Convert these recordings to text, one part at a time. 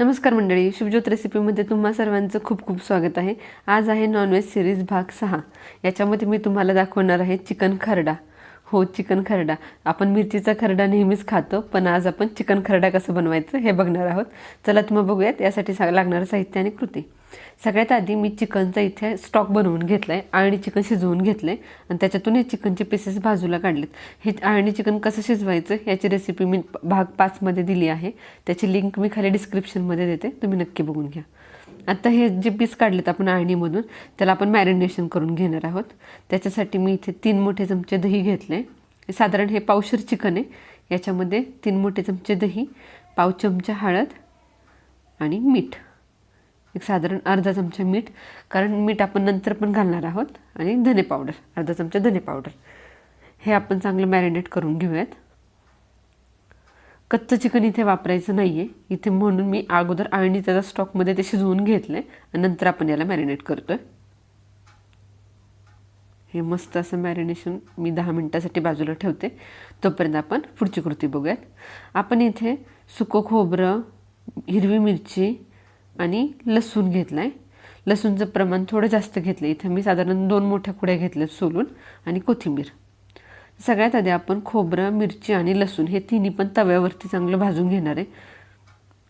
नमस्कार मंडळी शुभज्योत रेसिपीमध्ये तुम्हा सर्वांचं खूप खूप स्वागत आहे. आज आहे नॉनव्हेज सिरीज भाग सहा. याच्यामध्ये मी तुम्हाला दाखवणार आहे चिकन खरडा. हो चिकन खरडा. आपण मिरचीचा खरडा नेहमीच खातो पण आज आपण चिकन खरडा कसं बनवायचं हे बघणार आहोत. चला तुम्ही बघूयात. यासाठी सा लागणारं साहित्य आणि कृती. सगळ्यात आधी मी चिकनचा इथे स्टॉक बनवून घेतला आहे आळणी चिकन शिजवून घेतलं आहे आणि त्याच्यातूनही चिकनचे पीसेस बाजूला काढलेत. हे आळणी चिकन कसं शिजवायचं याची रेसिपी मी भाग पाचमध्ये दिली आहे. त्याची लिंक मी खाली डिस्क्रिप्शनमध्ये देते तुम्ही नक्की बघून घ्या. आता हे जे पीस काढलेत आपण आळणीमधून त्याला आपण मॅरिनेशन करून घेणार आहोत. त्याच्यासाठी मी इथे तीन मोठे चमचे दही घेतले साधारण हे पावशर चिकन आहे. याच्यामध्ये तीन मोठे चमचे दही पाव चमचा हळद आणि मीठ. एक साधारण अर्धा चमचा मीठ कारण मीठ आपण नंतर पण घालणार आहोत. आणि धने पावडर अर्धा चमचा धने पावडर. हे आपण चांगलं मॅरिनेट करून घेऊयात. कच्चं चिकन इथे वापरायचं नाही आहे इथे म्हणून मी अगोदर आणि त्याचा स्टॉकमध्ये ते शिजवून घेतलं आहे आणि नंतर आपण याला मॅरिनेट करतो आहे हे मस्त असं मॅरिनेशन मी दहा मिनटासाठी बाजूला ठेवते. तोपर्यंत आपण पुढची कृती बघूयात. आपण इथे सुकं खोबरं हिरवी मिरची आणि लसूण घेतला आहे लसूणचं प्रमाण थोडं जास्त घेतलं इथं मी साधारण दोन मोठ्या कुड्या घेतल्या सोलून आणि कोथिंबीर. सगळ्यात आधी आपण खोबरं मिरची आणि लसूण हे तिन्ही पण तव्यावरती चांगलं भाजून घेणार आहे.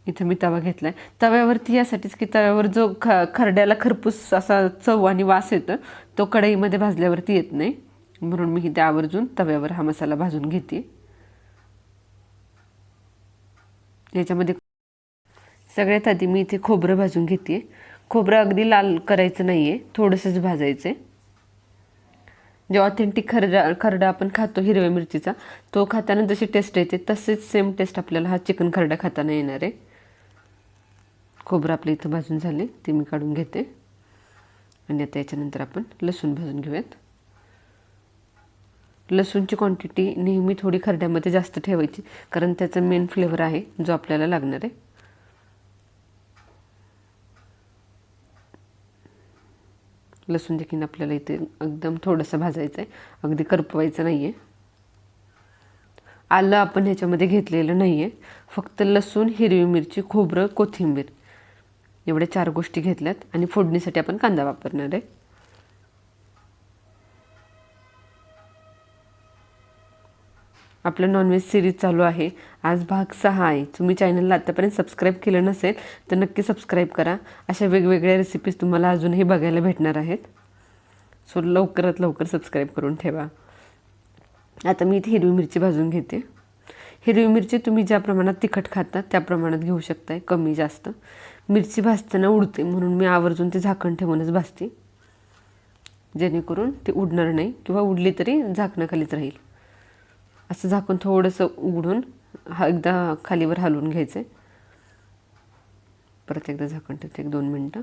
इथं मी तवा घेतला आहे तव्यावरती यासाठीच की तव्यावर जो ख खरड्याला खरपूस असा चव आणि वास येतो तो कढईमध्ये भाजल्यावरती येत नाही. म्हणून मी इथे आवर्जून तव्यावर हा मसाला भाजून घेते. याच्यामध्ये सगळ्यात आधी मी इथे खोबरं भाजून घेते. खोबरं अगदी लाल करायचं नाही आहे थोडंसंच भाजायचं आहे जे ऑथेंटिक खरडा खरडा आपण खातो हिरव्या मिरचीचा तो खाताना जशी टेस्ट येते तसेच सेम टेस्ट आपल्याला हा चिकन खरडा खाताना येणार आहे. खोबरं आपलं इथं भाजून झाले ते मी काढून घेते. आणि आता याच्यानंतर आपण लसूण भाजून घेऊयात. लसूणची क्वांटिटी नेहमी थोडी खरड्यामध्ये जास्त ठेवायची कारण त्याचा मेन फ्लेवर आहे जो आपल्याला लागणार आहे. लसूण देखील आपल्याला इथे एकदम थोडंसं भाजायचं आहे अगदी करपवायचं नाही आहे आलं आपण ह्याच्यामध्ये घेतलेलं नाही आहे फक्त लसूण हिरवी मिरची खोबरं कोथिंबीर. एवढ्या चार गोष्टी घेतल्यात आणि फोडणीसाठी आपण कांदा वापरणार आहे. आपलं नॉनव्हेज सिरीज चालू आहे. आज भाग सहा आहे. तुम्ही चॅनलला आत्तापर्यंत सबस्क्राईब केलं नसेल तर नक्की सबस्क्राईब करा. अशा वेगवेगळ्या रेसिपीज तुम्हाला अजूनही बघायला भेटणार आहेत. सो लवकरात लवकर सबस्क्राईब करून ठेवा. आता मी इथे हिरवी मिरची भाजून घेते. हिरवी मिरची तुम्ही ज्या प्रमाणात तिखट खाता त्या प्रमाणात घेऊ शकताय कमी जास्त. मिरची भाजताना उडते म्हणून मी आवर्जून ते झाकण ठेवूनच भाजते. जेणेकरून ते उडणार नाही किंवा उडली तरी झाकणाखालीच राहील. असं झाकून थोडंसं उघडून हा एकदा खालीवर हलवून घ्यायचं आहे परत एकदा झाकण ठेवते एक दोन मिनटं.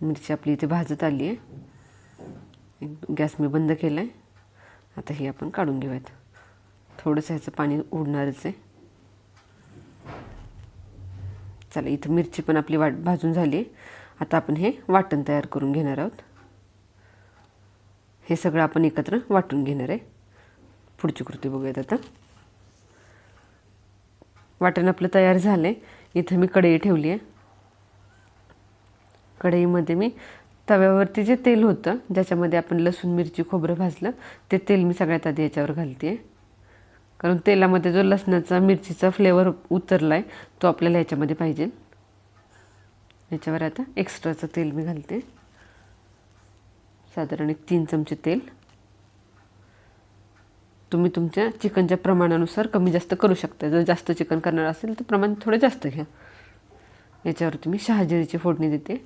मिरची आपली इथे भाजत आली आहे गॅस मी बंद केला आहे आता हे आपण काढून घेऊयात. थोडंसं ह्याचं पाणी उडणारच आहे. चला इथं मिरची पण आपली वाट भाजून झाली आहे आता आपण हे वाटण तयार करून घेणार आहोत. हे सगळं आपण एकत्र वाटून घेणार आहे. पुढची कृती बघूयात आता. वाटण आपलं तयार झालं आहे इथं मी कढई ठेवली आहे. कढईमध्ये मी तव्यावरती जे तेल होतं ज्याच्यामध्ये आपण लसूण मिरची खोबरं भाजलं ते तेल मी सगळ्यात आधी याच्यावर घालते आहे कारण तेलामध्ये जो लसणाचा मिरचीचा फ्लेवर उतरला आहे तो आपल्याला याच्यामध्ये पाहिजे. याच्यावर आता एक्स्ट्राचं तेल मी घालते. साधारण एक तीन चमचे तेल. तुम्ही तुमच्या चिकनच्या प्रमाणानुसार कमी जास्त करू शकता. जर जास्त चिकन करणार असेल तर प्रमाण थोडं जास्त घ्या. याच्यावरती मी शहाजिरीची फोडणी देते.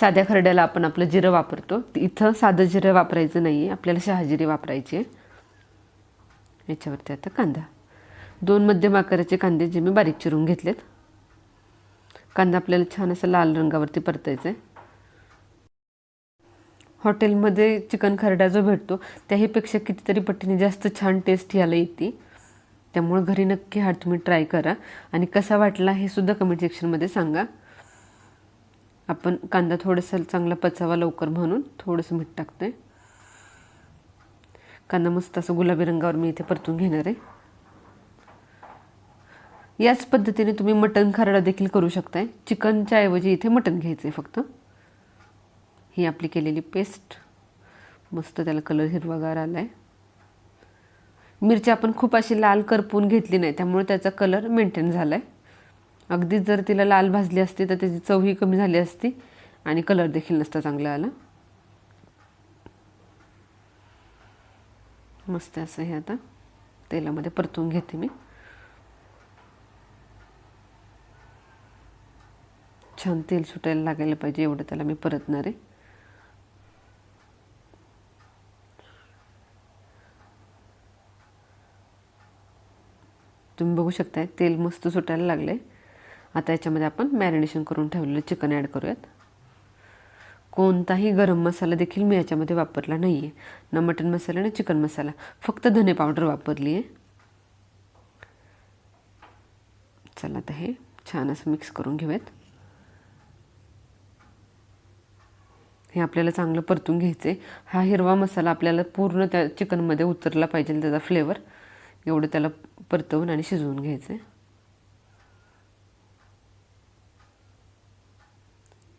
साध्या खरड्याला आपण आपलं जिरं वापरतो. इथं साधं जिरं वापरायचं नाही आहे आपल्याला शहाजिरी वापरायची आहे याच्यावरती आता कांदा. दोन मध्यम आकाराचे कांदे जे मी बारीक चिरून घेतलेत. कांदा आपल्याला छान असं लाल रंगावरती परतायचं आहे हॉटेलमध्ये चिकन खरडा जो भेटतो त्याहीपेक्षा कितीतरी पट्टीने जास्त छान टेस्ट याला येते. त्यामुळं घरी नक्की हा तुम्ही ट्राय करा. आणि कसा वाटला हे सुद्धा कमेंट सेक्शनमध्ये सांगा. आपण कांदा थोडंसं चांगला पचावा लवकर म्हणून थोडंसं मीठ टाकते कांदा मस्त असं गुलाबी रंगावर मी इथे परतून घेणार आहे. याच पद्धतीने तुम्ही मटण खरडा देखील करू शकताय. चिकनच्या ऐवजी इथे मटण घ्यायचं आहे फक्त. ही आपली केलेली पेस्ट. मस्त त्याला कलर हिरवागार आला आहे मिरची आपण खूप अशी लाल करपून घेतली नाही त्यामुळे त्याचा कलर मेंटेन झाला आहे अगदीच जर तिला लाल भाजली असती तर त्याची चवही कमी झाली असती आणि कलर देखील नसता चांगला आला. मस्त असं हे आता तेलामध्ये परतून घेते मी. छान तेल सुटायला लागायला पाहिजे एवढं त्याला मी परतणार आहे. बघू शकताय. तेल मस्त सुटायला लागले. आता याच्यामध्ये आपण मॅरिनेशन करून ठेवलेलं चिकन ॲड करूयात. कोणताही गरम मसाला देखील मी याच्यामध्ये वापरला नाही आहे ना मटन मसाला ना चिकन मसाला. फक्त धने पावडर वापरली आहे चला आता हे छान असं मिक्स करून घेऊयात. हे आपल्याला चांगलं परतून घ्यायचं आहे हा हिरवा मसाला आपल्याला पूर्ण त्या चिकनमध्ये उतरला पाहिजे त्याचा फ्लेवर एवढं त्याला परतवून आणि शिजवून घ्यायचं. आहे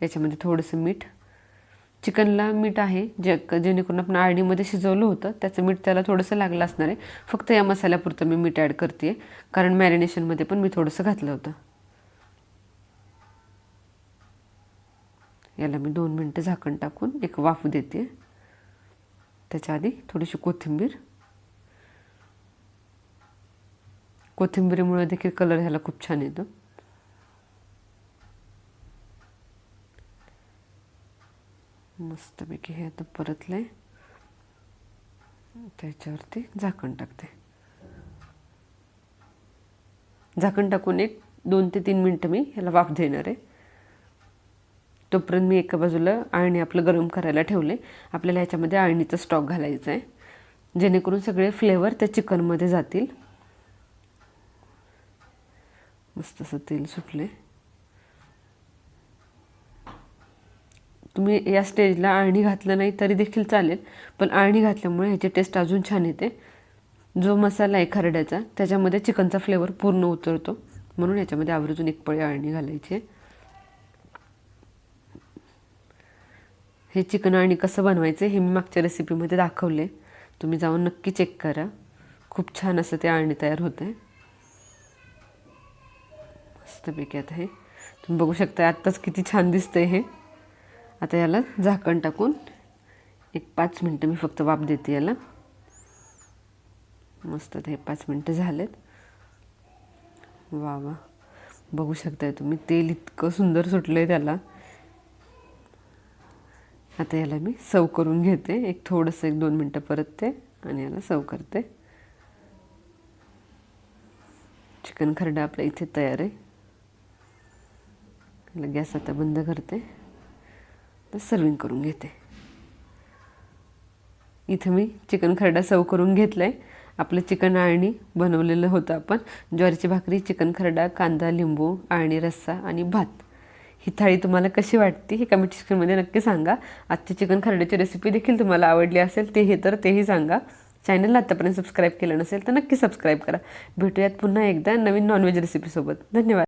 याच्यामध्ये थोडंसं मीठ. चिकनला मीठ आहे जे जेणेकरून आपण आळणीमध्ये शिजवलं होतं त्याचं मीठ त्याला थोडंसं लागलं असणार आहे. फक्त या मसाल्यापुरतं मी मीठ ॲड करते कारण मॅरिनेशनमध्ये पण मी थोडंसं घातलं होतं. याला मी दोन मिनटं झाकण टाकून एक वाफ देते त्याच्या आधी थोडीशी कोथिंबीर. कोथिंबीरीमुळं देखील कलर ह्याला खूप छान येतो. मस्तपैकी हे आता परतलं आहे त्याच्यावरती झाकण टाकते. झाकण टाकून एक दोन ते तीन मिनटं मी ह्याला वाफ देणार आहे. तोपर्यंत मी एका बाजूला आळणी आपलं गरम करायला ठेवले आपल्याला ह्याच्यामध्ये आळणीचा स्टॉक घालायचा आहे. जेणेकरून सगळे फ्लेवर त्या चिकनमध्ये जातील. मस्त असं तेल सुटले तुम्ही या स्टेजला आळणी घातलं नाही तरी देखील चालेल पण आळणी घातल्यामुळे ह्याची टेस्ट अजून छान येते. जो मसाला आहे खरड्याचा त्याच्यामध्ये चिकनचा फ्लेवर पूर्ण उतरतो. म्हणून याच्यामध्ये आवर्जून एक पळी आळणी घालायची हे चिकन आळणी कसं बनवायचं हे मी मागच्या रेसिपीमध्ये दाखवले तुम्ही जाऊन नक्की चेक करा. खूप छान असं ते आळणी तयार होत आहे मस्तपैकी आता हे. तुम्ही बघू शकता आत्ताच किती छान दिसतंय हे. आता याला झाकण टाकून एक पाच मिनटं मी फक्त वाफ देते याला. मस्त हे पाच मिनटं झालेत. वा वा बघू शकताय तुम्ही तेल इतकं सुंदर सुटलं आहे त्याला. आता याला मी सव करून घेते. एक थोडंसं एक दोन मिनटं परतते आणि याला सव करते. चिकन खरडा आपल्या इथे तयार आहे. याला गॅस आता बंद करते. तर सर्विंग करून घेते. इथं मी चिकन खरडा सर्व करून घेतला आहे आपलं चिकन आळणी बनवलेलं होतं आपण. ज्वारीची भाकरी चिकन खरडा कांदा लिंबू आळणी रस्सा आणि भात. ही थाळी तुम्हाला कशी वाटते हे कमेंट सेक्शनमध्ये नक्की सांगा. आजची चिकन खरड्याची रेसिपी देखील तुम्हाला आवडली असेल ते हे तर तेही सांगा. चॅनलला आत्तापर्यंत सबस्क्राईब केलं नसेल तर नक्की सबस्क्राईब करा. भेटूयात पुन्हा एकदा नवीन नॉनव्हेज रेसिपीसोबत धन्यवाद.